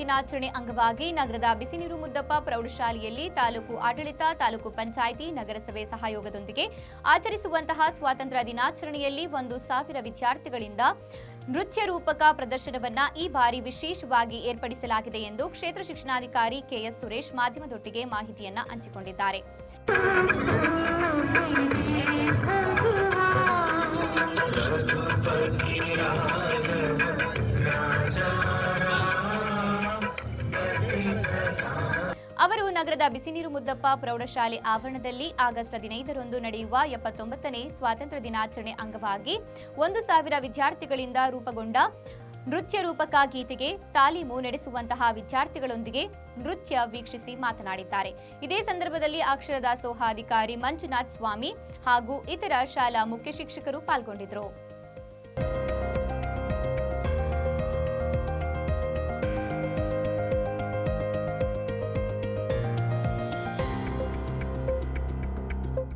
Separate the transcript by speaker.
Speaker 1: ದಿನಾಚರಣೆ ಅಂಗವಾಗಿ ನಗರದ ಬಿಸಿನೀರು ಮುದ್ದಪ್ಪ ಪ್ರೌಢಶಾಲೆಯಲ್ಲಿ ತಾಲೂಕು ಆಡಳಿತ, ತಾಲೂಕು ಪಂಚಾಯಿತಿ, ನಗರಸಭೆ ಸಹಯೋಗದೊಂದಿಗೆ ಆಚರಿಸುವಂತಹ ಸ್ವಾತಂತ್ರ್ಯ ದಿನಾಚರಣೆಯಲ್ಲಿ ಒಂದು ಸಾವಿರ ವಿದ್ಯಾರ್ಥಿಗಳಿಂದ ನೃತ್ಯ ರೂಪಕ ಪ್ರದರ್ಶನವನ್ನ ಈ ಬಾರಿ ವಿಶೇಷವಾಗಿ ಏರ್ಪಡಿಸಲಾಗಿದೆ ಎಂದು ಕ್ಷೇತ್ರ ಶಿಕ್ಷಣಾಧಿಕಾರಿ ಕೆಎಸ್ ಸುರೇಶ್ ಮಾಧ್ಯಮದೊಟ್ಟಿಗೆ ಮಾಹಿತಿಯನ್ನ ಹಂಚಿಕೊಂಡಿದ್ದಾರೆ. ಅವರು ನಗರದ ಬಿಸಿನೀರು ಮುದ್ದಪ್ಪ ಪ್ರೌಢಶಾಲೆ ಆವರಣದಲ್ಲಿ ಆಗಸ್ಟ್ ಹದಿನೈದರಂದು ನಡೆಯುವ ಎಪ್ಪತ್ತೊಂಬತ್ತನೇ ಸ್ವಾತಂತ್ರ್ಯ ದಿನಾಚರಣೆ ಅಂಗವಾಗಿ ಒಂದು ಸಾವಿರ ವಿದ್ಯಾರ್ಥಿಗಳಿಂದ ರೂಪುಗೊಂಡ ನೃತ್ಯ ರೂಪಕ ಗೀತೆಗೆ ತಾಲೀಮು ನಡೆಸುವಂತಹ ವಿದ್ಯಾರ್ಥಿಗಳೊಂದಿಗೆ ನೃತ್ಯ ವೀಕ್ಷಿಸಿ ಮಾತನಾಡಿದ್ದಾರೆ. ಇದೇ ಸಂದರ್ಭದಲ್ಲಿ ಅಕ್ಷರ ದಾಸೋಹ ಅಧಿಕಾರಿ ಮಂಜುನಾಥ್ ಸ್ವಾಮಿ ಹಾಗೂ ಇತರ ಶಾಲಾ ಮುಖ್ಯ ಶಿಕ್ಷಕರು ಪಾಲ್ಗೊಂಡಿದ್ದರು.